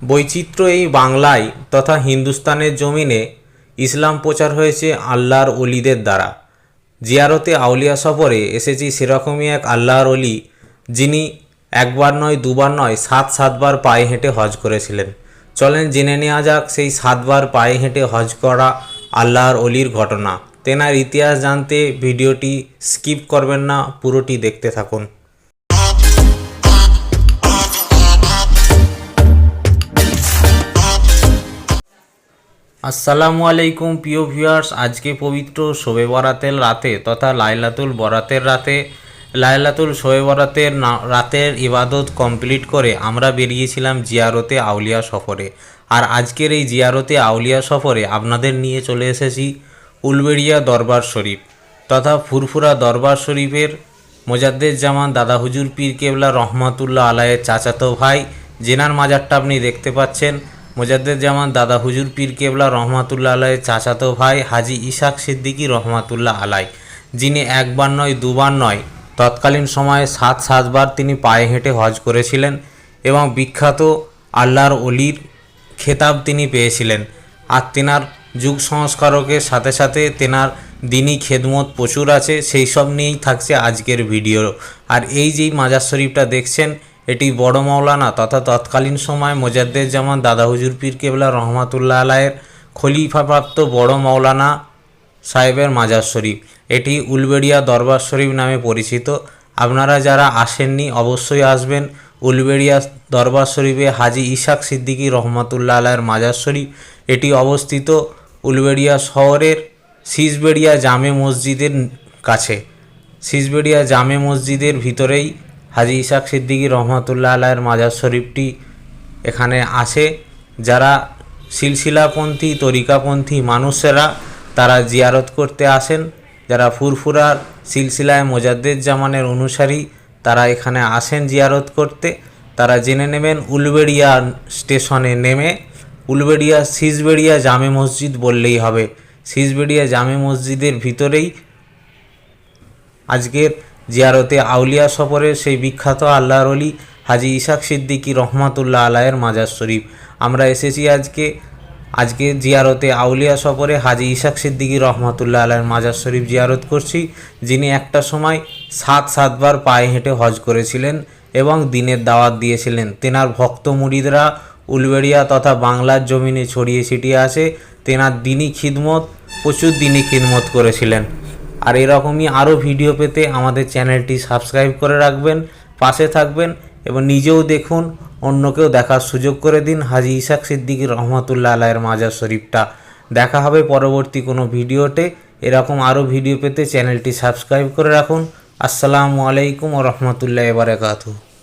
বৈচিত্র্য এই বাংলায় তথা হিন্দুস্তানের জমিনে ইসলাম প্রচার হয়েছে আল্লাহর অলিদের দ্বারা। জিয়ারতে আউলিয়া সফরে এসেছি সেরকমই এক আল্লাহর অলি, যিনি একবার নয়, দুবার নয়, সাত, সাতবার পায়ে হেঁটে হজ করেছিলেন। চলেন জেনে নেওয়া যাক সেই সাতবার পায়ে হেঁটে হজ করা আল্লাহর অলির ঘটনা। তেনার ইতিহাস জানতে ভিডিওটি স্কিপ করবেন না, পুরোটি দেখতে থাকুন। আসসালামু আলাইকুম, প্রিয় ভিউয়ার্স আজকে পবিত্র শোবে বরাতের রাতে তথা লাইলাতুল বরাতের রাতে, লাইলাতুল শোবে বরাতের রাতের ইবাদত কমপ্লিট করে আমরা বেরিয়েছিলাম জিয়ারতে আউলিয়া সফরে। আর আজকের এই জিয়ারতে আউলিয়া সফরে আপনাদের নিয়ে চলে এসেছি উলবেড়িয়া দরবার শরীফ তথা ফুরফুরা দরবার শরীফের মোজাদ্দেদ জামান দাদা হুজুর পীর কেবলা রহমাতুল্লাহ আলায়ের চাচাতো ভাই জেনার মাজারটা আপনি দেখতে পাচ্ছেন। মোজাদ্দেদ জামান, দাদা হুজুর পীর কেবলা রহমাতুল্লাহ আলায়ের চাচাতো ভাই হাজি ইসাক সিদ্দিকী রহমাতুল্লাহ আলাই যিনি একবার নয়, দুবার নয়, তৎকালীন সময়ে সাত সাতবার তিনি পায়ে হেঁটে হজ করেছিলেন এবং বিখ্যাত আল্লাহর অলির খেতাব তিনি পেয়েছিলেন। আর তেনার যুগ সংস্কারকের সাথে সাথে তেনার দিনই খেদমত প্রচুর আছে, সেই সব নিয়েই থাকছে আজকের ভিডিও। আর এই যেই মাজার শরীফটা দেখছেন এটি বড় মৌলানা তথা তৎকালীন সময় মোজাদ্দের জামান দাদা হুজুর পীর কেবলা রহমাতুল্লাহ আলায়ের খলিফাপ্রাপ্ত বড় মৌলানা সাহেবের মাজার শরীফ। এটি উলবেড়িয়া দরবার শরীফ নামে পরিচিত। আপনারা যারা আসেননি অবশ্যই আসবেন উলবেড়িয়া দরবার শরীফে হাজি ইসাক সিদ্দিকী রহমতুল্লাহ আলায়ের মাজার শরীফ। এটি অবস্থিত উলবেড়িয়া শহরের সিজবেড়িয়া জামে মসজিদের কাছে। সিজবেড়িয়া জামে মসজিদের ভিতরেই হাজি ইসাক সিদ্দিকী রহমতুল্লাহ আলাহের মাজার শরীফটি এখানে আসে যারা সিলসিলাপন্থী, তরিকাপন্থী মানুষেরা তারা জিয়ারত করতে আসেন। যারা ফুরফুরার সিলসিলায় মোজাদ্দেদ জামানের অনুসারী তারা এখানে আসেন জিয়ারত করতে। তারা জেনে নেবেন উলবেড়িয়া স্টেশনে নেমে, উলবেড়িয়া সিজবেড়িয়া জামে মসজিদ বললেই হবে। সিজবেড়িয়া জামে মসজিদের ভিতরেই আজকের জিয়ারতে আউলিয়া সফরের সেই বিখ্যাত আল্লাহর অলি হাজি ইসাক সিদ্দিকি রহমাতুল্লাহ আলায়ের মাজার শরীফ। আমরা এসেছি আজকে আজকে জিয়ারতে আউলিয়া সফরে হাজি ইসাক সিদ্দিকি রহমাতুল্লাহ আলায়ের মাজার শরীফ জিয়ারত করছি, যিনি একটা সময় সাত সাতবার পায়ে হেঁটে হজ করেছিলেন এবং দিনের দাওয়াত দিয়েছিলেন। তেনার ভক্ত মুরিদরা উলবেড়িয়া তথা বাংলার জমিনে ছড়িয়ে ছিটিয়ে আছে। তেনার দিনই খিদমত, প্রচুর দিনই খিদমত করেছিলেন। আর এরকমই আরও ভিডিও পেতে আমাদের চ্যানেলটি সাবস্ক্রাইব করে রাখবেন, পাশে থাকবেন এবং নিজেও দেখুন, অন্যকেও দেখার সুযোগ করে দিন। হাজি ইসাক সিদ্দিকী রহমতুল্লাহ আলায়ের মাজার শরীফটা। দেখা হবে পরবর্তী কোনো ভিডিওতে। এরকম আরও ভিডিও পেতে চ্যানেলটি সাবস্ক্রাইব করে রাখুন। আসসালামু আলাইকুম ও রহমতুল্লাহ বারাকাতুহু।